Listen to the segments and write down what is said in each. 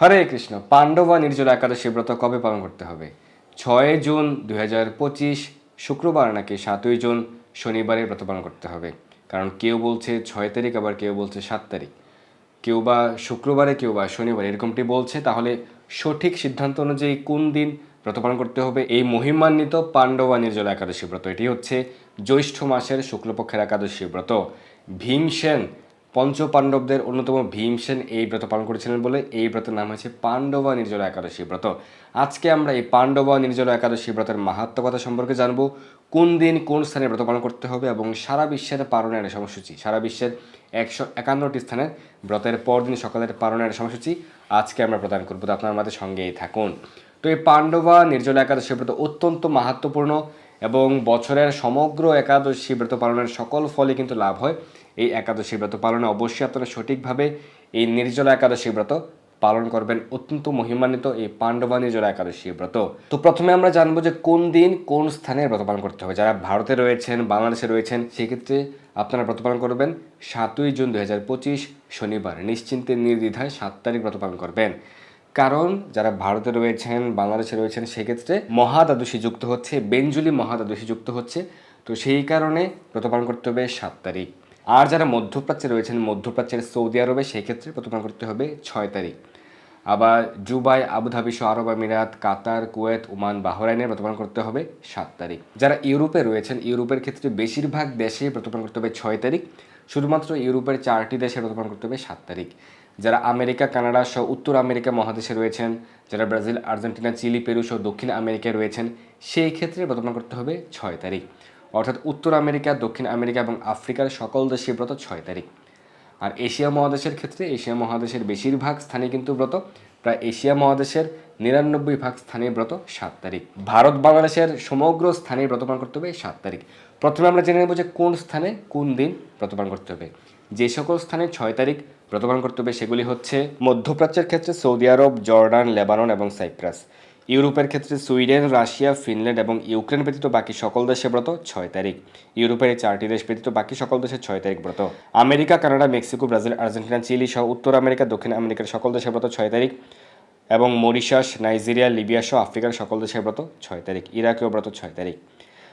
হরে কৃষ্ণ, পাণ্ডবা নির্জলা একাদশী ব্রত কবে পালন করতে হবে? ছয় জুন দুই হাজার পঁচিশ, শুক্রবার নাকি সাতই জুন শনিবারে ব্রত পালন করতে হবে। কারণ কেউ বলছে ছয় তারিখ, আবার কেউ বলছে সাত তারিখ। কেউ বা শুক্রবারে, কেউ বা শনিবারে এরকমটি বলছে, তাহলে সঠিক সিদ্ধান্ত অনুযায়ী কোন দিন ব্রত পালন করতে হবে? এই মহিমান্বিত পাণ্ডবা নির্জলা একাদশী ব্রত, এটি হচ্ছে জ্যৈষ্ঠ মাসের শুক্লপক্ষের একাদশী ব্রত। ভীমসেন পঞ্চপাণ্ডবদের অন্যতম ভীমসেন এই ব্রত পালন করেছিলেন বলে এই ব্রতের নাম হচ্ছে পাণ্ডবা নির্জলা একাদশী ব্রত। আজকে আমরা এই পাণ্ডবা নির্জলা একাদশী ব্রতের মাহাত্ম কথা সম্পর্কে জানব, কোন দিন কোন স্থানে ব্রত পালন করতে হবে এবং সারা বিশ্বের পালনের সময়সূচি। সারা বিশ্বের একশো একান্নটি স্থানের ব্রতের পরদিন সকালের পালনের সময়সূচি আজকে আমরা প্রদান করব, তো আপনার আমাদের সঙ্গেই থাকুন। তো এই পাণ্ডবা নির্জলা একাদশী ব্রত অত্যন্ত মাহাত্মপূর্ণ এবং বছরের সমগ্র একাদশী ব্রত পালনের সকল ফলে কিন্তু লাভ হয়। এই একাদশী ব্রত পালনে অবশ্যই আপনারা সঠিকভাবে এই নির্জলা একাদশী ব্রত পালন করবেন। অত্যন্ত মহিমান্বিত এই পাণ্ডবা নির্জলা একাদশী ব্রত। তো প্রথমে আমরা জানব যে কোন দিন কোন স্থানে ব্রত পালন করতে হবে। যারা ভারতে রয়েছেন, বাংলাদেশে রয়েছেন, সেক্ষেত্রে আপনারা ব্রত পালন করবেন সাতই জুন দুই হাজার পঁচিশ শনিবার। নিশ্চিন্তে, নির্দ্বিধায় সাত তারিখ ব্রত পালন করবেন। কারণ যারা ভারতে রয়েছেন, বাংলাদেশে রয়েছেন, সেক্ষেত্রে মহাদ্বাদশী যুক্ত হচ্ছে, বেঞ্জুলি মহাদ্বাদশী যুক্ত হচ্ছে। তো সেই কারণে ব্রত পালন করতে হবে সাত তারিখ। আর যারা মধ্যপ্রাচ্যে রয়েছেন, মধ্যপ্রাচ্যের সৌদি আরবে সেক্ষেত্রে ব্রত পালন করতে হবে ছয় তারিখ। আবার জুবাই, আবুধাবি আরব আমিরাত, কাতার, কুয়েত, ওমান, বাহরাইনে ব্রতপালন করতে হবে সাত তারিখ। যারা ইউরোপে রয়েছেন, ইউরোপের ক্ষেত্রে বেশিরভাগ দেশে ব্রতপালন করতে হবে ছয় তারিখ। শুধুমাত্র ইউরোপের চারটি দেশে ব্রতপালন করতে হবে সাত তারিখ। যারা আমেরিকা, কানাডা, সহ উত্তর আমেরিকা মহাদেশে রয়েছেন, যারা ব্রাজিল, আর্জেন্টিনা, চিলি, পেরু, সহ দক্ষিণ আমেরিকায় রয়েছেন, সেই ক্ষেত্রে ব্রতপালন করতে হবে ছয় তারিখ। অর্থাৎ উত্তর আমেরিকা, দক্ষিণ আমেরিকা এবং আফ্রিকার সকল দেশে ব্রত ছয় তারিখ। আর এশিয়া মহাদেশের ক্ষেত্রে এশিয়া মহাদেশের বেশিরভাগ স্থানে কিন্তু ব্রত, প্রায় এশিয়া মহাদেশের নিরানব্বই ভাগ স্থানীয় ব্রত সাত তারিখ। ভারত, বাংলাদেশের সমগ্র স্থানে ব্রত পালন করতে হবে সাত তারিখ। প্রথমে আমরা জেনে নেব যে কোন স্থানে কোন দিন ব্রত পালন করতে হবে। যে সকল স্থানে ছয় তারিখ ব্রত পালন করতে হবে সেগুলি হচ্ছে মধ্যপ্রাচ্যের ক্ষেত্রে সৌদি আরব, জর্ডান, লেবানন এবং সাইপ্রাস। ইউরোপের ক্ষেত্রে সুইডেন, রাশিয়া, ফিনল্যান্ড এবং ইউক্রেন ব্যতীত বাকি সকল দেশে ব্রত ছয় তারিখ। ইউরোপের এই চারটি দেশ ব্যতীত বাকি সকল দেশে ছয় তারিখ ব্রত। America, Canada, Mexico, Brazil, Argentina, Chile সহ উত্তর আমেরিকা, দক্ষিণ আমেরিকার সকল দেশে ব্রত ছয় তারিখ এবং মরিশাস, নাইজেরিয়া, লিবিয়া সহ আফ্রিকার সকল দেশে ব্রত ছয় তারিখ। ইরাকেও ব্রত ছয় তারিখ।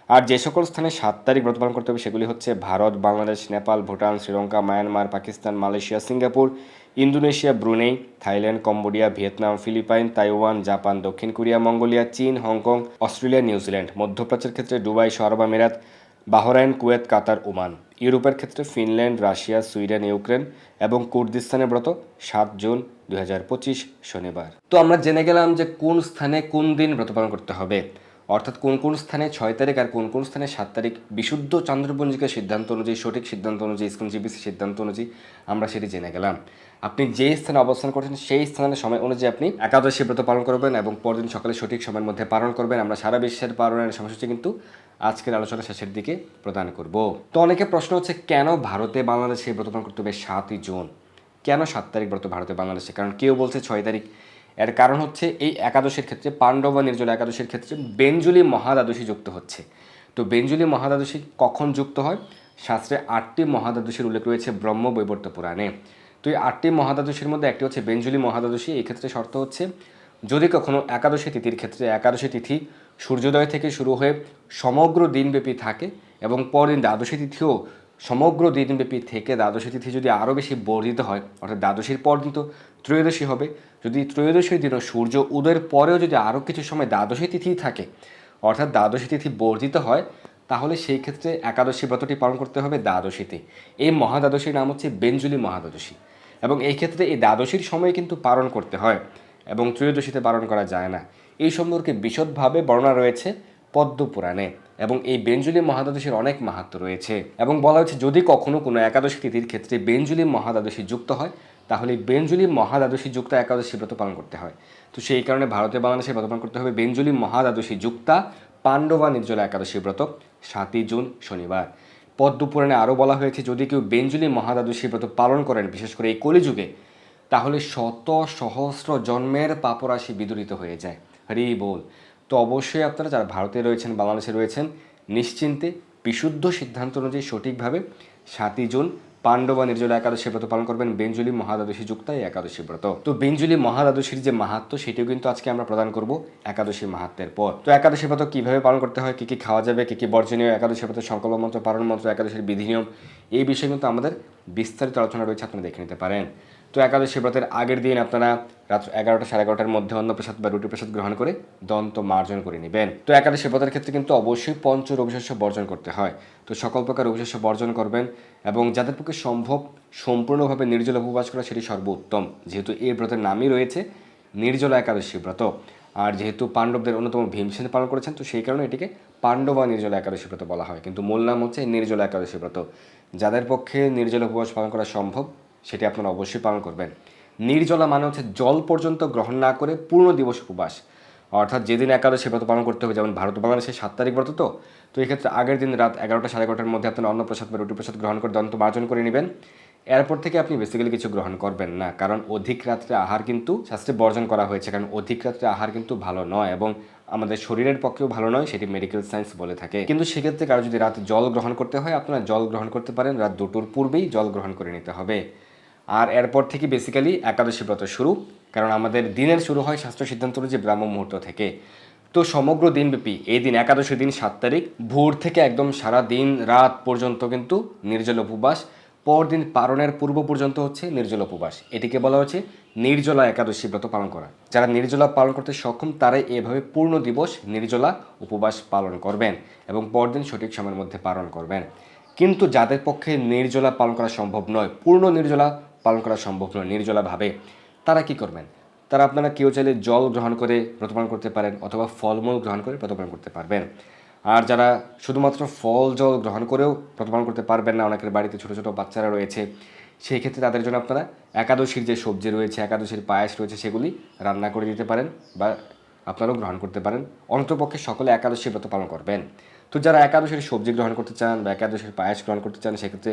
আর যে সকল স্থানে সাত তারিখ ব্রত পালন করতে হবে সেগুলি হচ্ছে Bharat, Bangladesh, Nepal, Bhutan, Sri Lanka, Myanmar, Pakistan, Malaysia, Singapore Indonesia, Brunei, Thailand, Cambodia, Vietnam, Philippines, Taiwan, Japan, দক্ষিণ কোরিয়া, মঙ্গোলিয়া, চীন, Hong Kong, Australia, New Zealand, মধ্যপ্রাচ্যের ক্ষেত্রে দুবাই সহ আরব আমিরাত বাহরাইন, কুয়েত, কাতার, ওমান। ইউরোপের ক্ষেত্রে ফিনল্যান্ড, রাশিয়া, সুইডেন, ইউক্রেন এবং কুর্দিস্তানে ব্রত সাত জুন দুই হাজার পঁচিশ শনিবার। তো আমরা জেনে গেলাম যে কোন স্থানে কোন দিন ব্রত পালন করতে হবে। অর্থাৎ কোন কোন স্থানে ছয় তারিখ আর কোন কোন স্থানে সাত তারিখ বিশুদ্ধ চন্দ্রপঞ্জিকার সিদ্ধান্ত অনুযায়ী, সঠিক সিদ্ধান্ত অনুযায়ী স্কুল জিবিসি সিদ্ধান্ত অনুযায়ী আমরা সেটি জেনে গেলাম। আপনি যে স্থানে অবস্থান করছেন, সেই স্থানের সময় অনুযায়ী আপনি একাদশী ব্রত পালন করবেন এবং পরদিন সকালে সঠিক সময়ের মধ্যে পালন করবেন। আমরা সারা বিশ্বের পালনের সময়সূচি কিন্তু আজকের আলোচনা শেষের দিকে প্রদান করব। তো অনেকে প্রশ্ন হচ্ছে, কেন ভারতে বাংলাদেশে ব্রত পালন করতে হবে সাতই জুন? কেন সাত তারিখ ব্রত ভারতে বাংলাদেশে? কারণ কেউ বলছে ছয় তারিখ। এর কারণ হচ্ছে, এই একাদশীর ক্ষেত্রে, পাণ্ডবা নির্জলা একাদশীর ক্ষেত্রে বেঞ্জুলি মহাদ্বাদশী যুক্ত হচ্ছে। তো বেঞ্জুলি মহাদ্বাদশী কখন যুক্ত হয়? শাস্ত্রে আটটি মহাদ্বাদশীর উল্লেখ রয়েছে ব্রহ্ম বৈবর্ত পুরাণে। তো এই আটটি মহাদ্বাদশীর মধ্যে একটি হচ্ছে বেঞ্জুলি মহাদ্বাদশী, এই ক্ষেত্রে শর্ত হচ্ছে যদি কখনো একাদশী তিথির ক্ষেত্রে একাদশী তিথি সূর্যোদয় থেকে শুরু হয়ে সমগ্র দিনব্যাপী থাকে এবং পরদিন দ্বাদশী তিথিও সমগ্র দিনব্যাপী থেকে দ্বাদশী তিথি যদি আরও বেশি বর্ধিত হয়, অর্থাৎ দ্বাদশীর পর দিন তো ত্রয়োদশী হবে, যদি ত্রয়োদশীর দিনও সূর্য উদয়ের পরেও যদি আরও কিছু সময় দ্বাদশী তিথি থাকে, অর্থাৎ দ্বাদশী তিথি বর্ধিত হয়, তাহলে সেই ক্ষেত্রে একাদশী ব্রতটি পালন করতে হবে দ্বাদশীতে। এই মহাদ্বাদশীর নাম হচ্ছে বেঞ্জুলি মহাদ্বাদশী। এবং এই ক্ষেত্রে এই দ্বাদশীর সময় কিন্তু পালন করতে হয় এবং ত্রয়োদশীতে পালন করা যায় না। এই সম্পর্কে বিশদভাবে বর্ণনা রয়েছে পদ্ম পুরাণে এবং এই বেঞ্জুলি মহাদ্বাদশীর অনেক মাহাত্ম রয়েছে এবং বলা হয়েছে, যদি কখনো কোনো একাদশী তিথির ক্ষেত্রে বেঞ্জুলি মহাদ্বাদশী যুক্ত হয়, তাহলে বেঞ্জুলি মহাদ্বাদশী যুক্ত একাদশী ব্রত পালন করতে হয়। তো সেই কারণে ভারতে বাংলাদেশে ব্রত পালন করতে হবে। বেঞ্জুলি মহাদ্বাদশী যুক্তা পাণ্ডবা নির্জলা একাদশী ব্রত, সাতই জুন শনিবার। পদ্মপুরাণে আরও বলা হয়েছে, যদি কেউ বেঞ্জুলি মহাদ্বাদশী ব্রত পালন করেন, বিশেষ করে এই কলিযুগে, তাহলে শত সহস্র জন্মের পাপরাশি বিদরিত হয়ে যায়। হরি বল। তো অবশ্যই আপনারা যারা ভারতে রয়েছেন, বাংলাদেশে রয়েছেন, নিশ্চিন্তে, বিশুদ্ধ সিদ্ধান্ত অনুযায়ী সঠিকভাবে সাতই জুন পাণ্ডব বা নির্জলা একাদশী ব্রত পালন করবেন। বেঞ্জুলি মহাদাদশী যুক্ত এই একাদশী ব্রত। তো বেঞ্জুলি মহাদাদশীর যে মাহাত্ম সেটিও কিন্তু আজকে আমরা প্রদান করব একাদশী মাহাত্মের পর। তো একাদশী ব্রত কীভাবে পালন করতে হয়, কী কী খাওয়া যাবে, কী কী বর্জনীয় একাদশী ব্রত সংকল্প মন্ত্র পালন মন্ত্র, একাদশীর বিধি নিয়ম, এই বিষয়ে কিন্তু আমাদের বিস্তারিত আলোচনা রয়েছে আপনি দেখে নিতে পারেন। তো একাদশী ব্রতের আগের দিন আপনারা রাত্র এগারোটা সাড়ে এগারোটার মধ্যে অন্নপ্রসাদ বা রুটি প্রসাদ গ্রহণ করে দন্ত মার্জন করে নেবেন। তো একাদশী ব্রতের ক্ষেত্রে কিন্তু অবশ্যই পঞ্চ রবিশস্য বর্জন করতে হয়। তো সকল প্রকার রবিশস্য বর্জন করবেন এবং যাদের পক্ষে সম্ভব সম্পূর্ণভাবে নির্জল উপবাস করা সেটি সর্বোত্তম। যেহেতু এই ব্রতের নামই রয়েছে নির্জলা একাদশী ব্রত। আর যেহেতু পাণ্ডবদের অন্যতম ভীমসেন পালন করেছেন, তো সেই কারণে এটিকে পাণ্ডব নির্জলা একাদশী ব্রত বলা হয়। কিন্তু মূল নাম হচ্ছে নির্জলা একাদশী ব্রত। যাদের পক্ষে নির্জলা উপবাস পালন করা সম্ভব সেটি আপনারা অবশ্যই পালন করবেন। নির্জলা মানে হচ্ছে জল পর্যন্ত গ্রহণ না করে পূর্ণ দিবস উপবাস। অর্থাৎ যেদিন একাদশী ব্রত পালন করতে হবে, যেমন ভারত বাংলাদেশের সাত তারিখ ব্রত তো তো এক্ষেত্রে আগের দিন রাত এগারোটা সাড়ে এগারোটার মধ্যে আপনার অন্নপ্রসাদ বা রুটি প্রসাদ গ্রহণ করে দন্ত মার্জন করে নেবেন। এরপর থেকে আপনি বেসিক্যালি কিছু গ্রহণ করবেন না, কারণ অধিক রাত্রে আহার কিন্তু শাস্ত্রে বর্জন করা হয়েছে, কারণ অধিক রাত্রে আহার কিন্তু ভালো নয় এবং আমাদের শরীরের পক্ষেও ভালো নয়, সেটি মেডিকেল সায়েন্স বলে থাকে। কিন্তু সেক্ষেত্রে কারও যদি রাত জল গ্রহণ করতে হয়, আপনারা জল গ্রহণ করতে পারেন, রাত দুটোর পূর্বেই জল গ্রহণ করে নিতে হবে। আর এরপর থেকে বেসিক্যালি একাদশী ব্রত শুরু, কারণ আমাদের দিনের শুরু হয় শাস্ত্র সিদ্ধান্ত অনুযায়ী ব্রাহ্ম মুহূর্ত থেকে। তো সমগ্র দিনব্যাপী এই দিন একাদশী দিন সাত তারিখ, ভোর থেকে একদম সারা দিন রাত পর্যন্ত কিন্তু নির্জল উপবাস, পরদিন পালনের পূর্ব পর্যন্ত হচ্ছে নির্জল উপবাস। এটিকে বলা হচ্ছে নির্জলা একাদশী ব্রত পালন করা। যারা নির্জলা পালন করতে সক্ষম, তারাই এভাবে পূর্ণ দিবস নির্জলা উপবাস পালন করবেন এবং পরদিন সঠিক সময়ের মধ্যে পালন করবেন। কিন্তু যাদের পক্ষে নির্জলা পালন করা সম্ভব নয়, পূর্ণ নির্জলা পালন করা সম্ভব নয়, নির্জলাভাবে। তারা কি করবেন? তারা আপনারা কেউ চাইলে জল গ্রহণ করে প্রতিপালন করতে পারেন অথবা ফলমূল গ্রহণ করে প্রতিপালন করতে পারবেন। আর যারা শুধুমাত্র ফল, জল গ্রহণ করেও প্রতিপালন করতে পারবেন না, অনেকের বাড়িতে ছোটো ছোটো বাচ্চারা রয়েছে, সেই ক্ষেত্রে তাদের জন্য আপনারা একাদশীর যে সবজি রয়েছে, একাদশীর পায়েস রয়েছে, সেগুলি রান্না করে দিতে পারেন বা আপনারাও গ্রহণ করতে পারেন। অন্তপক্ষে সকলে একাদশী ব্রত পালন করবেন। তো যারা একাদশীর সবজি গ্রহণ করতে চান বা একাদশীর পায়েস গ্রহণ করতে চান, সেক্ষেত্রে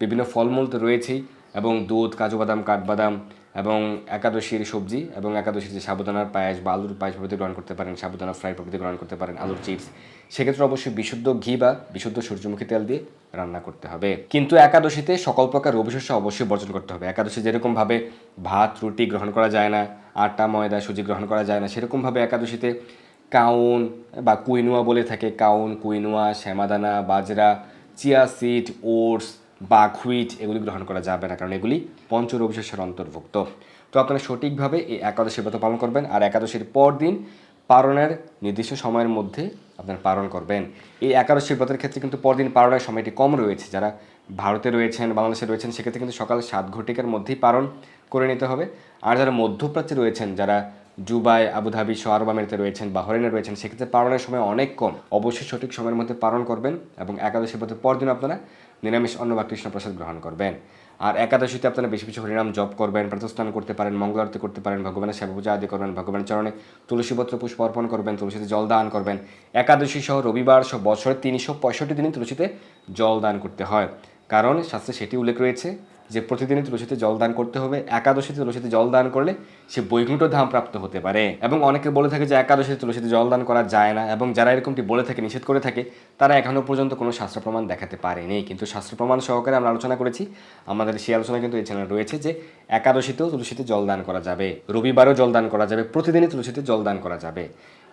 বিভিন্ন ফলমূল তো রয়েছেই। এবং দুধ, কাজু বাদাম কাঠবাদাম এবং একাদশীর সবজি এবং একাদশীর যে সাবুদানার পায়েস বা আলুর পায়েস প্রভৃতি গ্রহণ করতে পারেন সাবুদানা ফ্রাই প্রভৃতি গ্রহণ করতে পারেন, আলুর চিপস। সেক্ষেত্রে অবশ্যই বিশুদ্ধ ঘি বা বিশুদ্ধ সূর্যমুখী তেল দিয়ে রান্না করতে হবে। কিন্তু একাদশীতে সকল প্রকার রবিশস্য অবশ্যই বর্জন করতে হবে। একাদশী যেরকমভাবে ভাত, রুটি গ্রহণ করা যায় না, আটা, ময়দা, সুজি গ্রহণ করা যায় না, সেরকমভাবে একাদশীতে কাউন বা কুইনুয়া বলে থাকে। কাউন, কুইনুয়া, শ্যামাদানা, বাজরা, চিয়া সিড, ওটস বাকহুইট এগুলি গ্রহণ করা যাবে না, কারণ এগুলি পঞ্চ রবিশস্যের অন্তর্ভুক্ত। তো আপনারা সঠিকভাবে এই একাদশী ব্রত পালন করবেন আর একাদশীর পর দিন পালনের নির্দিষ্ট সময়ের মধ্যে আপনারা পালন করবেন। এই একাদশী ব্রতের ক্ষেত্রে কিন্তু পরদিন পালনের সময়টি কম রয়েছে। যারা ভারতে রয়েছেন, বাংলাদেশে রয়েছেন, সেক্ষেত্রে কিন্তু সকাল সাত ঘটিকার মধ্যেই পালন করে নিতে হবে। আর যারা মধ্যপ্রাচ্যে রয়েছেন, যারা দুবাই, আবুধাবি সহ আরব রয়েছেন বাহরাইনে রয়েছেন, সেক্ষেত্রে পালনের সময় অনেক কম। অবশ্যই সঠিক সময়ের মধ্যে পালন করবেন এবং একাদশী ব্রতের পরদিন আপনারা নিরামিষ অন্ন বা কৃষ্ণ প্রসাদ গ্রহণ করবেন। আর একাদশীতে আপনারা বেশি কিছু হরিনাম জপ করবেন, প্রাতস্নান করতে পারেন, মঙ্গল আরতি করতে পারেন, ভগবানের সেবা পূজা আদি করবেন, ভগবানের চরণে তুলসীপত্র পুষ্প অর্পণ করবেন, তুলসীতে জল দান করবেন। একাদশী সহ রবিবার সহ বছরের তিনশো পঁয়ষট্টি দিনে তুলসীতে জল দান করতে হয়। কারণ শাস্ত্রে সেটি উল্লেখ রয়েছে যে প্রতিদিনই তুলসীতে জল দান করতে হবে, একাদশীতে তুলসীতে জল দান করলে সে বৈকুণ্ঠ ধাম প্রাপ্ত হতে পারে। এবং অনেকে বলে থাকে যে একাদশীতে তুলসীতে জল দান করা যায় না, এবং যারা এরকমটি বলে থাকে, নিষেধ করে থাকে, তারা এখনও পর্যন্ত কোনো শাস্ত্র প্রমাণ দেখাতে পারেনি। কিন্তু শাস্ত্র প্রমাণ সহকারে আমরা আলোচনা করেছি। আমাদের সেই আলোচনা কিন্তু এই চ্যানেল রয়েছে যে একাদশীতেও তুলসীতে জল দান করা যাবে, রবিবারও জল দান করা যাবে, প্রতিদিনই তুলসীতে জল দান করা যাবে।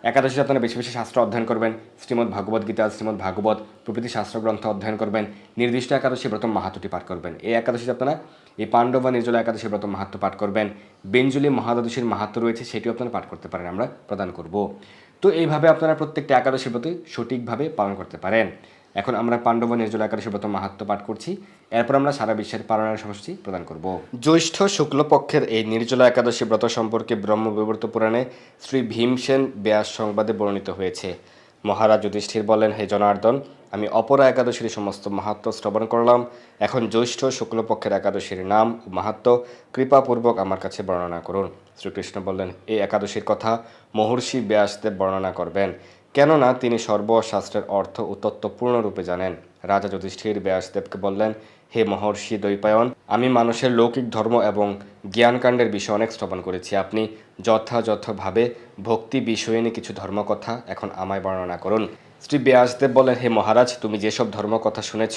একাদশীতে আপনারা বেশি বেশি শাস্ত্র অধ্যয়ন করবেন। শ্রীমদ্ ভাগবত গীতা, শ্রীমদ্ ভাগবত প্রভৃতি শাস্ত্রগ্রন্থ অধ্যয়ন করবেন। নির্দিষ্ট একাদশী ব্রত মাহাতটি পাঠ করবেন। এই একাদশী আপনারা এই পাণ্ডব বা নির্জলা একাদশী ব্রত মাহাত্ম পাঠ করবেন। বেঞ্জুলি মহাদ্বাদশীর মাহাত্ম রয়েছে, সেটিও আপনারা পাঠ করতে পারেন, আমরা প্রদান করব। তো এইভাবে আপনারা প্রত্যেকটা একাদশী ব্রত সঠিকভাবে পালন করতে পারেন। এখন আমরা পাণ্ডব নির্জলা একাদশী ব্রত মাহাত্ম পাঠ করছি। এরপর আমরা সারা বিশ্বের পালনের সময়সূচি প্রদান করব। জ্যৈষ্ঠ শুক্লপক্ষের এই নির্জলা একাদশী ব্রত সম্পর্কে ব্রহ্ম বিবর্ত পুরাণে শ্রী ভীমসেন ব্যাস সংবাদে বর্ণিত হয়েছে। মহারাজ যুধিষ্ঠির বলেন, হে জনার্দন, আমি অপরা একাদশীর সমস্ত মাহাত্ম শ্রবণ করলাম। এখন জ্যৈষ্ঠ শুক্লপক্ষের একাদশীর নাম ও মাহাত্ম কৃপাপূর্বক আমার কাছে বর্ণনা করুন। শ্রীকৃষ্ণ বললেন এই একাদশীর কথা মহর্ষি ব্যাসদেব বর্ণনা করবেন। কেননা তিনি সর্বশাস্ত্রের অর্থ ও তত্ত্ব পূর্ণরূপে জানেন। রাজা যুধিষ্ঠির ব্যাসদেবকে বললেন, হে মহর্ষি দৈপায়ন আমি মানুষের লৌকিক ধর্ম এবং জ্ঞানকাণ্ডের বিষয়ে অনেক শ্রবণ করেছি। আপনি যথাযথভাবে ভক্তি বিষয়ে নিয়ে কিছু ধর্মকথা এখন আমায় বর্ণনা করুন। শ্রী ব্যাসদেব বলেন হে মহারাজ, তুমি যেসব ধর্ম কথা শুনেছ,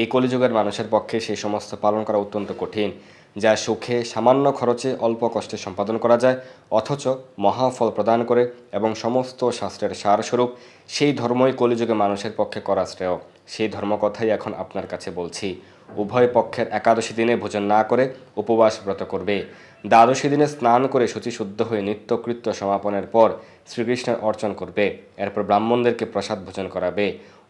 এই কলিযুগের মানুষের পক্ষে সেই সমস্ত পালন করা অত্যন্ত কঠিন। যা সুখে সামান্য খরচে অল্প কষ্টে সম্পাদন করা যায়, অথচ মহাফল প্রদান করে এবং সমস্ত শাস্ত্রের সারস্বরূপ, সেই ধর্মই কলিযুগে মানুষের পক্ষে করা শ্রেয়। সেই ধর্মকথাই এখন আপনার কাছে বলছি। উভয় পক্ষের একাদশী দিনে ভোজন না করে উপবাস ব্রত করবে। দ্বাদশী দিনে স্নান করে শুচিশুদ্ধ হয়ে নিত্যকৃত্য সমাপনের পর শ্রীকৃষ্ণের অর্চন করবে। এরপর ব্রাহ্মণদেরকে প্রসাদ ভোজন করাবে।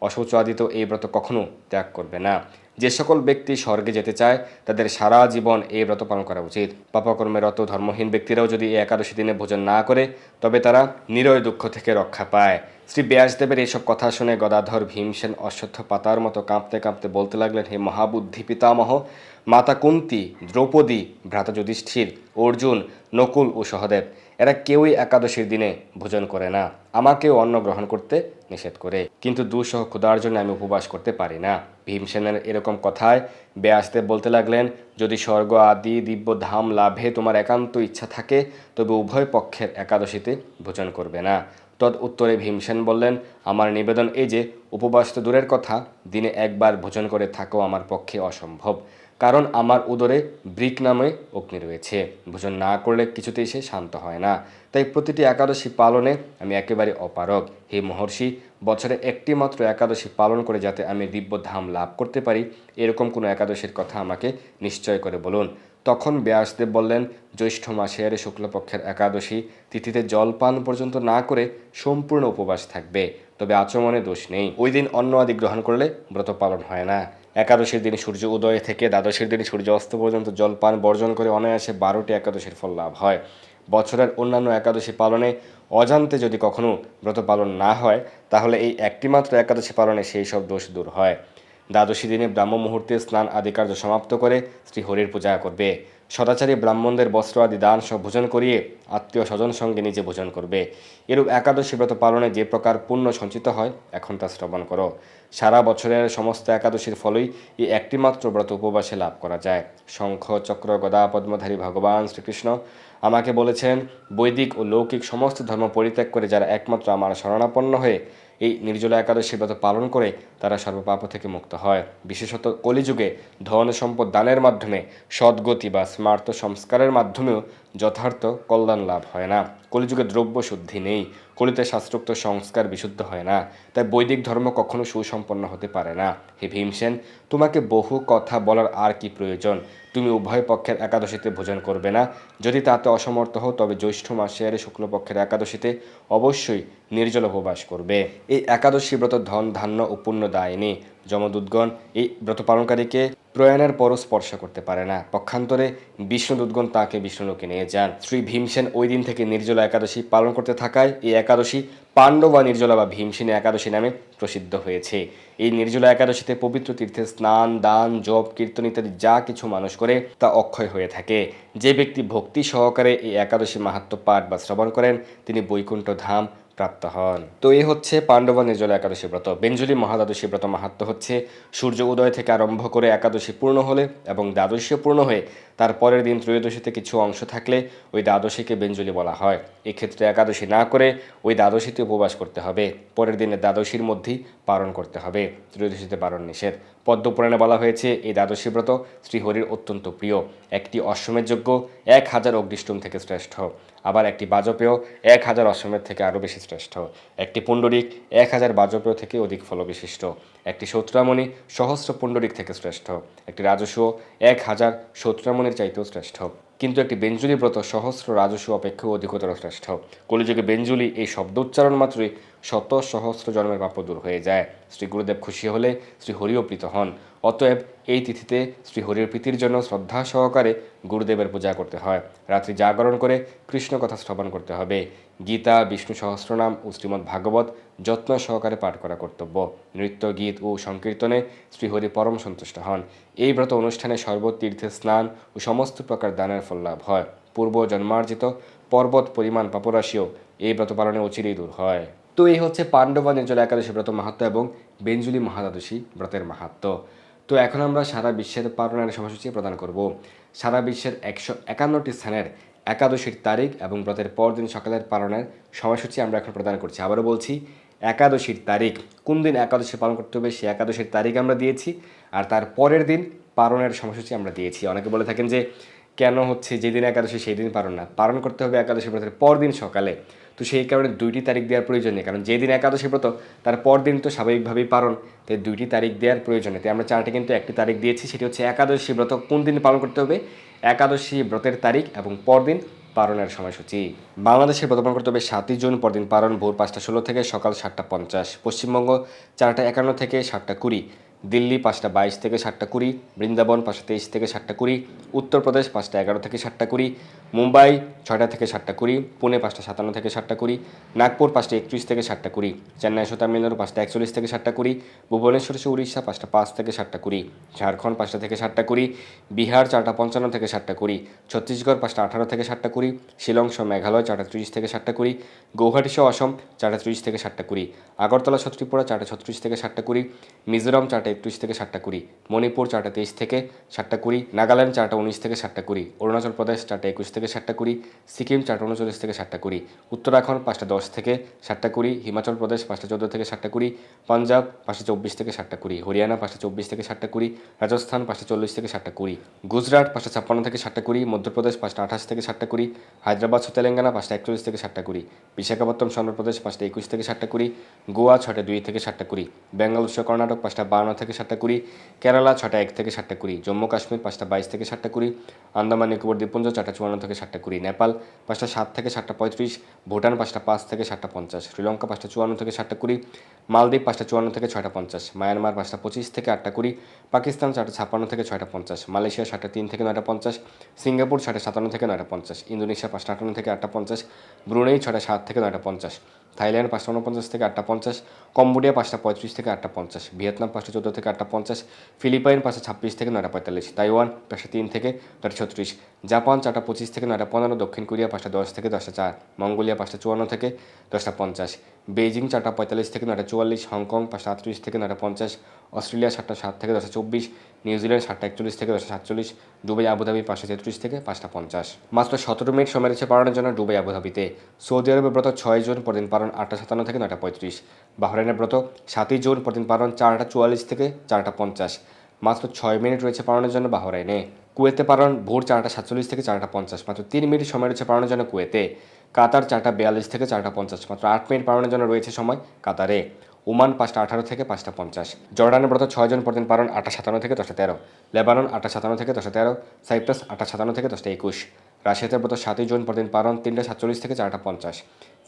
অশৌচাদিত এই ব্রত কখনো ত্যাগ করবে না। যে সকল ব্যক্তি স্বর্গে যেতে চায়, তাদের সারা জীবন এই ব্রত পালন করা উচিত। পাপকর্মেরত ধর্মহীন ব্যক্তিরাও যদি এই একাদশী দিনে ভোজন না করে, তবে তারা নিরয় দুঃখ থেকে রক্ষা পায়। শ্রী ব্যাসদেবের এইসব কথা শুনে গদাধর ভীমসেন অশ্বত্থ পাতার মতো কাঁপতে কাঁপতে বলতে লাগলেন, হে মহাবুদ্ধি পিতামহ, মাতা কুন্তি, দ্রৌপদী, ভ্রাতা যুধিষ্ঠির, অর্জুন, নকুল ও সহদেব এরা কেউই একাদশীর দিনে ভোজন করে না। আমাকেও অন্ন গ্রহণ করতে নিষেধ করে। কিন্তু দুঃসহ ক্ষুধার জন্য আমি উপবাস করতে পারি না। ভীমসেনের এরকম কথায় ব্যাসদেব বলতে লাগলেন, যদি স্বর্গ, আদি, দিব্য, ধাম, লাভে তোমার একান্ত ইচ্ছা থাকে, তবে উভয় পক্ষের একাদশীতে ভোজন করবে না। তদ উত্তরে ভীমসেন বললেন, আমার নিবেদন এই যে, উপবাস তো দূরের কথা, দিনে একবার ভোজন করে থাকো আমার পক্ষে অসম্ভব। কারণ আমার উদরে ব্রিক নামে অগ্নি রয়েছে। ভোজন না করলে কিছুতেই সে শান্ত হয় না। তাই প্রতিটি একাদশী পালনে আমি একেবারে অপারগ। হে মহর্ষি, বছরে একটি মাত্র একাদশী পালন করে যাতে আমি দিব্য ধাম লাভ করতে পারি, এরকম কোনো একাদশীর কথা আমাকে নিশ্চয় করে বলুন। তখন ব্যাসদেব বললেন, জ্যৈষ্ঠ মাসের শুক্লপক্ষের একাদশী তিথিতে জলপান পর্যন্ত না করে সম্পূর্ণ উপবাস থাকবে, তবে আচমনে দোষ নেই। ওই দিন অন্ন আদি গ্রহণ করলে ব্রত পালন হয় না। একাদশীর দিন সূর্য উদয় থেকে দ্বাদশীর দিন সূর্য অস্ত পর্যন্ত জলপান বর্জন করে অনায়াসে বারোটি একাদশীর ফল লাভ হয়। বছরের অন্যান্য একাদশী পালনে অজান্তে যদি কখনো ব্রত পালন না হয়, তাহলে এই একটিমাত্র একাদশী পালনে সেই সব দোষ দূর হয়। দ্বাদশী দিনে ব্রাহ্ম মুহূর্তে স্নান আদি কার্য সমাপ্ত করে শ্রীহরির পূজা করবে। সদাচারী ব্রাহ্মণদের বস্ত্র আদি দান সব ভোজন করিয়ে আত্মীয় স্বজন সঙ্গে নিজে ভোজন করবে। এরূপ একাদশী ব্রত পালনে যে প্রকার পুণ্য সঞ্চিত হয়, এখন তা শ্রবণ করো। সারা বছরের সমস্ত একাদশীর ফলেই এই একটিমাত্র ব্রত উপবাসে লাভ করা যায়। শঙ্খ, চক্র, গদা, পদ্মধারী ভগবান শ্রীকৃষ্ণ আমাকে বলেছেন, বৈদিক ও লৌকিক সমস্ত ধর্ম পরিত্যাগ করে যারা একমাত্র আমার শরণাপন্ন হয়ে এই নির্জলা একাদশীর ব্রত পালন করে তারা সর্বপাপ থেকে মুক্ত হয়। বিশেষত কলিযুগে ধন সম্পদ দানের মাধ্যমে সদ্গতি বা স্মার্ত সংস্কারের মাধ্যমেও যথার্থ কল্যাণ লাভ হয় না। কলিযুগে দ্রব্য শুদ্ধি নেই। কলিতে শাস্ত্রোক্ত সংস্কার বিশুদ্ধ হয় না। তাই বৈদিক ধর্ম কখনো সুসম্পন্ন হতে পারে না। হে ভীমসেন, তোমাকে বহু কথা বলার আর কি প্রয়োজন? তুমি উভয় পক্ষের একাদশীতে ভোজন করবে না। যদি তাতে অসমর্থ হও, তবে জ্যৈষ্ঠ মাসের শুক্লপক্ষের একাদশীতে অবশ্যই নির্জল উপবাস করবে। এই একাদশী ব্রত ধন, ধান্য ও পুণ্য দায়নি। যমদূতগণ এই ব্রত পালনকারীকে প্রয়াণের পরও স্পর্শ করতে পারে না। পক্ষান্তরে বিষ্ণুদূতগণ তাকে বিষ্ণুলোকে নিয়ে যান। শ্রী ভীমসেন ওই দিন থেকে নির্জলা একাদশী পালন করতে থাকায় এই একাদশী পাণ্ডবা নির্জলা বা ভীমসেন একাদশী নামে প্রসিদ্ধ হয়েছে। এই নির্জলা একাদশীতে পবিত্র তীর্থে স্নান, দান, জপ, কীর্তন ইত্যাদি যা কিছু মানুষ করে তা অক্ষয় হয়ে থাকে। যে ব্যক্তি ভক্তি সহকারে এই একাদশী মাহাত্ম পাঠ বা শ্রবণ করেন, তিনি বৈকুণ্ঠ ধাম প্রাপ্ত হন। তো এই হচ্ছে পাণ্ডবা নির্জলা একাদশী ব্রত। বেঞ্জলি মহাদ্বাদশী ব্রত মাহাত্ম হচ্ছে সূর্য উদয় থেকে আরম্ভ করে একাদশী পূর্ণ হলে এবং দ্বাদশী পূর্ণ হয়ে তার পরের দিন ত্রয়োদশীতে কিছু অংশ থাকলে ওই দ্বাদশীকে বেঞ্জলি বলা হয়। এক্ষেত্রে একাদশী না করে ওই দ্বাদশীতে উপবাস করতে হবে। পরের দিনে দ্বাদশীর মধ্যেই পালন করতে হবে। ত্রয়োদশীতে পালন নিষেধ। পদ্মপুরাণে বলা হয়েছে, এই দ্বাদশী ব্রত শ্রীহরির অত্যন্ত প্রিয়। একটি অশ্বমের যোগ্য এক হাজার অগ্নিষ্টম থেকে শ্রেষ্ঠ। আবার একটি বাজপেয় এক হাজার অশ্বমের থেকে আরও বেশি শ্রেষ্ঠ। একটি পুণ্ডরিক এক হাজার বাজপেয় থেকে অধিক ফলবিশিষ্ট। একটি শত্রুরামণি সহস্র পুণ্ডরিক থেকে শ্রেষ্ঠ। একটি রাজস্ব এক হাজার শত্রুরামণির চাইতেও শ্রেষ্ঠ। কিন্তু একটি বেঞ্জুলি ব্রত সহস্র রাজস্ব অপেক্ষাও অধিকতর শ্রেষ্ঠ। কলিযুগে বেঞ্জুলি এই শব্দ উচ্চারণ মাত্রই শত সহস্র জন্মের পাপ দূর হয়ে যায়। শ্রী গুরুদেব খুশি হলে শ্রী হরিও প্রীত হন। অতএব এই তিথিতে শ্রী হরির প্রীতির জন্য শ্রদ্ধা সহকারে গুরুদেবের পূজা করতে হয়। রাত্রি জাগরণ করে কৃষ্ণ কথা শ্রবণ করতে হবে। গীতা, বিষ্ণু সহস্রনাম ও শ্রীমদ্ ভাগবত যত্ন সহকারে পাঠ করা কর্তব্য। নৃত্য, গীত ও সংকীর্তনে শ্রীহরি পরম সন্তুষ্ট হন। এই ব্রত অনুষ্ঠানে সর্বতীর্থে স্নান ও সমস্ত প্রকার দানের ফল লাভ হয়। পূর্ব জন্মার্জিত পর্বত, পরিমাণ, পাপরাশিও এই ব্রত পালনে অচিরেই দূর হয়। তো এই হচ্ছে পাণ্ডবা নির্জলা একাদশী ব্রত মাহাত্ম এবং বেঞ্জুলি মহাদ্বাদশী ব্রতের মাহাত্ম তো এখন আমরা সারা বিশ্বের পালনের সময়সূচি প্রদান করব। সারা বিশ্বের একশো একান্নটি স্থানের একাদশীর তারিখ এবং ব্রতের পরদিন সকালের পালনের সময়সূচি আমরা এখন প্রদান করছি। আবারও বলছি, একাদশীর তারিখ। কোন দিন একাদশী পালন করতে হবে সেই একাদশীর তারিখ আমরা দিয়েছি আর তার পরের দিন পালনের সময়সূচি আমরা দিয়েছি। অনেকে বলে থাকেন যে কেন হচ্ছে যেদিন একাদশী সেই দিন পালন না? পালন করতে হবে একাদশী ব্রতের পরদিন সকালে। তো সেই কারণে দুইটি তারিখ দেওয়ার প্রয়োজন নেই। কারণ যেদিন একাদশী ব্রত, তার পরদিন তো স্বাভাবিকভাবেই পালন। তাই দুইটি তারিখ দেওয়ার প্রয়োজন নেই। তাই আমরা চারটে কিন্তু একটি তারিখ দিয়েছি, সেটি হচ্ছে একাদশী ব্রত। কোন দিন পালন করতে হবে? একাদশী ব্রতের তারিখ এবং পরদিন পালনের সময়সূচি। ব্রত পালন করতে হবে সাতই জুন, পরদিন পালন ভোর পাঁচটা ষোলো থেকে সকাল সাতটা পঞ্চাশ। পশ্চিমবঙ্গ চারটা একান্ন থেকে সাতটা কুড়ি। দিল্লি পাঁচটা বাইশ থেকে সাতটা কুড়ি বৃন্দাবন পাঁচটা তেইশ থেকে সাতটা কুড়ি উত্তরপ্রদেশ পাঁচটা এগারো থেকে সাতটা কুড়ি মুম্বাই ছয়টা থেকে সাতটা কুড়ি পুনে পাঁচটা সাতান্ন থেকে সাতটা কুড়ি নাগপুর পাঁচটা একত্রিশ থেকে সাতটা কুড়ি চেন্নাই তামিলনাড়ু পাঁচটা একচল্লিশ থেকে সাতটা কুড়ি ভুবনেশ্বর উড়িষ্যা পাঁচটা পাঁচ থেকে সাতটা কুড়ি ঝাড়খণ্ড পাঁচটা থেকে সাতটা কুড়ি বিহার চারটা পঞ্চান্ন থেকে সাতটা কুড়ি ছত্তিশগড় পাঁচটা আঠারো থেকে সাতটা কুড়ি শিলং সহ মেঘালয় চারটা ত্রিশ থেকে সাতটা কুড়ি গৌহাটি সহ অসম চারটা ত্রিশ থেকে সাতটা কুড়ি আগরতলা সহ ত্রিপুরা চারটা ছত্রিশ থেকে সাতটা কুড়ি মিজোরাম চারটা একত্রিশ থেকে সাতটা কুড়ি মণিপুর চারটা তেইশ থেকে সাতটা কুড়ি নাগাল্যান্ড চারটা উনিশ থেকে সাতটা কুড়ি অরুণাচল প্রদেশ চারটা একুশ থেকে সাতটা কুড়ি সিকিম চারটা উনচল্লিশ থেকে সাতটা কুড়ি উত্তরাখণ্ড পাঁচটা দশ থেকে সাতটা কুড়ি হিমাচল প্রদেশ পাঁচটা চোদ্দ থেকে সাতটা কুড়ি পাঞ্জাব পাঁচটা চব্বিশ থেকে সাতটা কুড়ি হরিয়ানা পাঁচটা চব্বিশ থেকে সাতটা কুড়ি রাজস্থান পাঁচটা চল্লিশ থেকে সাতটা কুড়ি গুজরাট পাঁচটা ছাপ্পান্ন থেকে সাতটা কুড়ি মধ্যপ্রদেশ পাঁচটা আঠাশ থেকে সাতটা কুড়ি হায়দ্রাবাদ ও তেলেঙ্গানা পাঁচটা একচল্লিশ থেকে সাতটা কুড়ি বিশাখাপত্তনম চন্দ্রপ্রদেশ পাঁচটা একুশ থেকে সাতটা কুড়ি গোয়া ছটা দুই থেকে সাতটা কুড়ি বেঙ্গালুরু কর্ণাটক পাঁচটা বান্ন থেকে সাতটা কুড়ি, কেরালা ছটা এক থেকে সাতটা কুড়ি, জম্মু কাশ্মীর পাঁচটা বাইশ থেকে সাতটা কুড়ি, আন্দামান, নিকোবর, দ্বীপপুঞ্জ চারটা চুয়ান্ন থেকে সাতটা কুড়ি, নেপাল পাঁচটা সাত থেকে সাতটা পঁয়ত্রিশ, ভুটান পাঁচটা পাঁচ থেকে সাতটা পঞ্চাশ, শ্রীলঙ্কা পাঁচটা চুয়ান্ন থেকে সাতটা কুড়ি, মালদ্বীপ পাঁচটা চুয়ান্ন থেকে ছয়টা পঞ্চাশ, মায়ানমার পাঁচটা পঁচিশ থেকে আটটা কুড়ি, পাকিস্তান চারটা ছাপ্পান্ন থেকে ছয়টা পঞ্চাশ, মালয়েশিয়া সাতটা তিন থেকে নয়টা পঞ্চাশ, সিঙ্গাপুর ছয়টা সাতান্ন থেকে নয়টা পঞ্চাশ, ইন্দোনেশিয়া পাঁচটা আটান্ন থেকে আটটা পঞ্চাশ, ব্রুনেই ছয়টা সাত থেকে নয়টা পঞ্চাশ। থাইল্যান্ড পাঁচটা উনপঞ্চাশ থেকে আটটা পঞ্চাশ, কম্বোডিয়া পাঁচটা পঁয়ত্রিশ থেকে আটটা পঞ্চাশ, ভিয়েতনাম পাঁচটা চোদ্দ থেকে আটটা পঞ্চাশ, ফিলিপাইন পাঁচটা ছাব্বিশ থেকে নয়টা পঁয়তাল্লিশ, তাইওয়ান পাঁচটা তিন থেকে নয়টা ছত্রিশ, জাপান চারটা পঁচিশ থেকে নয়টা পনেরো, দক্ষিণ কোরিয়া পাঁচটা দশ থেকে দশটা চার, মঙ্গোলিয়া পাঁচটা চুয়ান্ন থেকে দশটা পঞ্চাশ বেইজিং চারটা পঁয়তাল্লিশ থেকে নয়টা চুয়াল্লিশ, হংকং আটত্রিশ থেকে নয়টা পঞ্চাশ, অস্ট্রেলিয়া সাতটা সাত থেকে দশটা চব্বিশ নিউজিল্যান্ড সাতটা একচল্লিশ থেকে দশটা সাতচল্লিশ, দুবাই, আবুধাবি পাঁচটা তেত্রিশ থেকে পাঁচটা পঞ্চাশ। মাত্র সতেরো মিনিট সময় রয়েছে পালনের জন্য দুবাই, আবুধাবিতে। সৌদি আরবের ব্রত ছয় জুন পরদিন পালন আটটা সাতান্ন থেকে নয়টা পঁয়ত্রিশ। বাহরাইনের ব্রত সাতই জুন পরদিন পালন চারটা চুয়াল্লিশ থেকে চারটা পঞ্চাশ। মাত্র ছয় মিনিট রয়েছে পালনের জন্য বাহরাইনে। কুয়েতে পালন ভোর চারটা সাতচল্লিশ থেকে চারটা পঞ্চাশ। মাত্র তিন মিনিট সময় রয়েছে পালনের জন্য কুয়েতে। কাতার চারটা বিয়াল্লিশ থেকে চারটা পঞ্চাশ। মাত্র আট মিনিট পালনের জন্য রয়েছে সময় কাতারে। ওমান পাঁচটা আঠারো থেকে পাঁচটা পঞ্চাশ। জর্ডানের ব্রত ছয়জন পরদিন পালন আটটা সাতান্ন থেকে দশটা তেরো। লেবানন আটটা সাতান্ন থেকে দশটা তেরো। সাইপ্রাস আটটা সাতান্ন থেকে দশটা একুশ। রাশিয়াতে ব্রত সাতই জুন পরদিন পালন তিনটা সাতচল্লিশ থেকে চারটা পঞ্চাশ।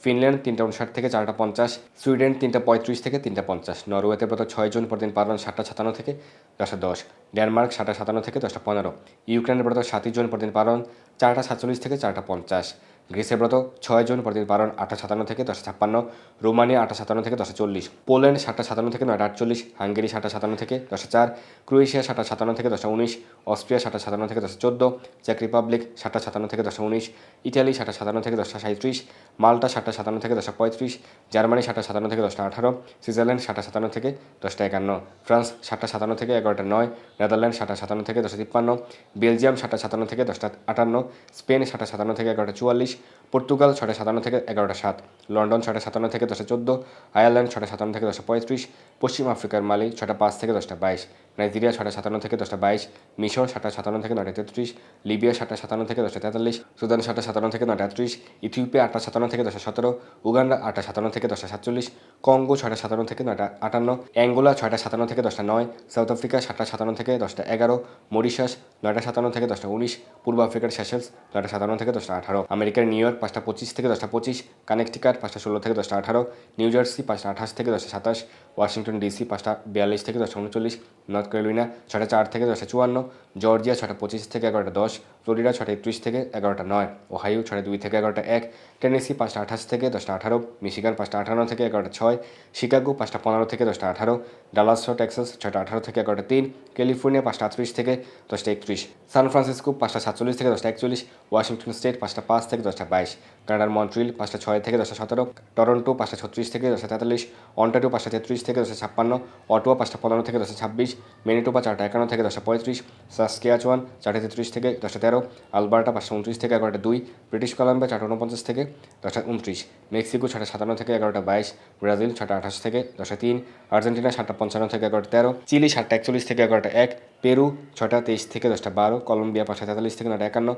ফিনল্যান্ড তিনটা উনষাট থেকে চারটা পঞ্চাশ, সুইডেন তিনটা পঁয়ত্রিশ থেকে তিনটা পঞ্চাশ, নরওয়েতে প্রত ছয় জুন পরদিন পারলেন সাতটা সাতান্ন থেকে দশটা দশ, ডেনমার্ক সাতটা সাতান্ন থেকে দশটা পনেরো, ইউক্রেনের প্রত সাতই জন প্রতিদিন পারলেন চারটা সাতচল্লিশ থেকে চারটা পঞ্চাশ গ্রিসের ব্রত ছয় জুন পরদিন পালন আটটা সাতান্ন থেকে দশটা ছাপ্পান্ন রোমানিয়া আটটা সাতান্ন থেকে দশটা চল্লিশ পোল্যান্ড সাতটা সাতান্ন থেকে নয়টা আটচল্লিশ হাঙ্গেরি সাতটা সাতান্ন থেকে দশটা চার ক্রোয়েশিয়া সাতটা সাতান্ন থেকে দশটা উনিশ অস্ট্রিয়া সাতটা সাতান্ন থেকে দশটা চোদ্দ চেক রিপাবলিক সাতটা সাতান্ন থেকে দশটা উনিশ ইটালি সাতটা সাতান্ন থেকে দশটা সাঁত্রিশ মাল্টা সাতটা সাতান্ন থেকে দশটা পঁয়ত্রিশ জার্মানি সাতটা সাতান্ন থেকে দশটা আঠারো সুইজারল্যান্ড সাতটা সাতান্ন থেকে দশটা একান্ন ফ্রান্স সাতটা সাতান্ন থেকে এগারোটা নয় নেদারল্যান্ড সাতটা সাতান্ন থেকে দশটা তিপ্পান্ন বেলজিয়াম সাতটা সাতান্ন থেকে দশটা আটান্ন স্পেন সাতটা সাতান্ন থেকে এগারোটা চুয়াল্লিশ পর্তুগাল ছটা সাতান্ন থেকে এগারোটা সাত, লন্ডন ছটা সাতান্ন থেকে দশটা চোদ্দ, আয়ারল্যান্ড ছটা সাতান্ন থেকে দশটা পঁয়ত্রিশ, পশ্চিম আফ্রিকার মালি ছটা পাঁচ থেকে দশটা বাইশ নাইজেরিয়া ছটা সাতান্ন থেকে দশটা বাইশ মিশর সাতটা সাতান্ন থেকে নয়টা তেত্রিশ লিবিয়া সাতটা সাতান্ন থেকে দশটা তেতাল্লিশ সুদান সাতটা সাতান্ন থেকে নয়টা আটত্রিশ ইথিওপিয়া আটটা সাতান্ন থেকে দশটা সতেরো উগান্ডা আটটা সাতান্ন থেকে দশটা সাতচল্লিশ কঙ্গো ছটা সাতান্ন থেকে নয়টা আটান্ন অ্যাঙ্গোলা ছয়টা সাতান্ন থেকে দশটা নয় সাউথ আফ্রিকা সাতটা সাতান্ন থেকে দশটা এগারো মরিশাস নয়টা সাতান্ন থেকে দশটা উনিশ পূর্ব আফ্রিকার সেশেলস নয়টা সাতান্ন থেকে দশটা আঠারো আমেরিকার নিউ ইয়র্ক পাঁচটা পঁচিশ থেকে দশটা পঁচিশ কানেকটিকাট পাঁচটা ষোলো থেকে দশটা আঠারো নিউ জার্সি পাঁচটা আঠাশ থেকে দশটা সাতাশ ওয়াশিংটন ডিসি পাঁচটা বিয়াল্লিশ থেকে দশটা উনচল্লিশ নর্থ ক্যারোলিনা ছটা চার থেকে দশটা চুয়ান্ন, জর্জিয়া ছটা পঁচিশ থেকে এগারোটা দশ, ফ্লোরিডা ছটা একত্রিশ থেকে এগারোটা নয়, ওহাইও ছটা দুই থেকে এগারোটা এক, টেনেসি পাঁচটা আঠাশ থেকে দশটা আঠারো, মিশিগান পাঁচটা আঠান্ন থেকে এগারোটা ছয়, শিকাগো পাঁচটা পনেরো থেকে দশটা আঠারো, ডালাস টেক্সাস ছটা আঠারো থেকে এগারোটা তিন, ক্যালিফোর্নিয়া পাঁচটা আটত্রিশ থেকে দশটা একত্রিশ, সান ফ্রান্সিসকো পাঁচটা সাতচল্লিশ থেকে দশটা একচল্লিশ, ওয়াশিংটন স্টেট পাঁচটা পাঁচ থেকে দশটা বাইশ কানাডার মন্ট্রিল পাঁচটা ছয় থেকে দশটা সতেরো, টরন্টো পাঁচটা ছত্রিশ থেকে দশটা তেতাল্লিশ, অন্টারিও পাঁচটা তেত্রিশ থেকে দশটা ছাপ্পান্ন, অটোয়া পাঁচটা পনেরো থেকে দশটা ছাব্বিশ মেনিটোপা চারটা একান্ন থেকে দশটা পঁয়ত্রিশ, সাসকিয়াচুয়ান চারটে তেত্রিশ থেকে দশটা তেরো, আলবার্টা পাঁচটা উনত্রিশ থেকে এগারোটা দুই, ব্রিটিশ কলাম্বিয়া চারটা উনপঞ্চাশ থেকে দশটা উনত্রিশ, মেক্সিকো ছটা সাতান্ন থেকে এগারোটা বাইশ, ব্রাজিল ছটা আঠাশ থেকে দশটা তিন, আর্জেন্টিনা সাতটা পঞ্চান্ন থেকে এগারোটা তেরো, চিলি সাতটা একচল্লিশ থেকে এগারোটা এক, পেরু ছটা তেইশ থেকে দশটা বারো, কলম্বিয়া পাঁচটা তেতাল্লিশ থেকে নটা একান্ন,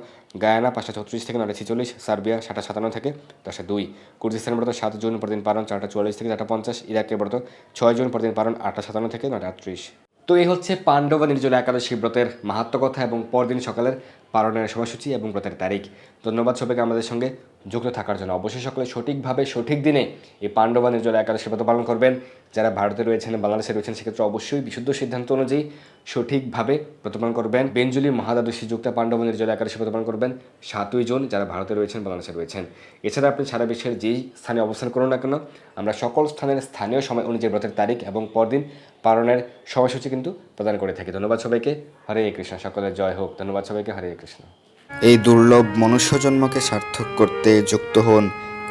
গায়ানা পাঁচটা ছত্রিশ থেকে নটা ছেচল্লিশ, সার্বিয়া সাতটা সাতান্ন থেকে দশটা দুই। কুর্দিস্তান ব্রত সাত জুন প্রতিদিন পারন চারটা চুয়াল্লিশ থেকে চারটা পঞ্চাশ। ইরাকের ব্রত ছয় জুন প্রতিদিন পালন, আটটা সাতান্ন থেকে নটা আটত্রিশ। তো এই হচ্ছে পাণ্ডব নির্জলা একাদশী ব্রতের মাহাত্ম কথা এবং পরদিন সকালের পালনের সময়সূচি এবং ব্রতের তারিখ। ধন্যবাদ সবাইকে আমাদের সঙ্গে। যুক্ত থাকার জন্য। অবশ্যই সকলে সঠিকভাবে, সঠিক দিনে এই পাণ্ডবা নির্জলা একাদশী ব্রত পালন করবেন। যারা ভারতে রয়েছেন, বাংলাদেশে রয়েছেন, সেক্ষেত্রে অবশ্যই বিশুদ্ধ সিদ্ধান্ত অনুযায়ী সঠিকভাবে প্রতিপালন করবেন। বেঞ্জুলি মহাদ্বাদশী যুক্ত পাণ্ডব নির্জলা একাদশী প্রতিপালন করবেন। সাতই জুন যারা ভারতে রয়েছেন, বাংলাদেশে রয়েছেন। এছাড়া আপনি সারা বিশ্বের যেই স্থানে অবস্থান করুন না কেন, আমরা সকল স্থানের স্থানীয় সময় অনুযায়ী ব্রতের তারিখ এবং পরদিন পালনের সময়সূচি কিন্তু প্রদান করে থাকি। ধন্যবাদ সবাইকে। হরে কৃষ্ণ। সকলের জয় হোক। ধন্যবাদ সবাইকে। হরে কৃষ্ণ। এই দুর্লভ মনুষ্য জন্মকে সার্থক করতে যুক্ত হন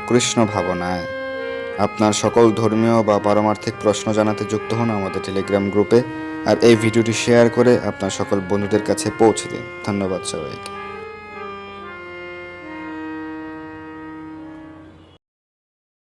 কৃষ্ণ ভাবনায়। আপনার সকল ধর্মীয় বা পারমার্থিক প্রশ্ন জানাতে যুক্ত হন আমাদের টেলিগ্রাম গ্রুপে আর এই ভিডিওটি শেয়ার করে আপনার সকল বন্ধুদের কাছে পৌঁছে দিন। ধন্যবাদ সবাইকে।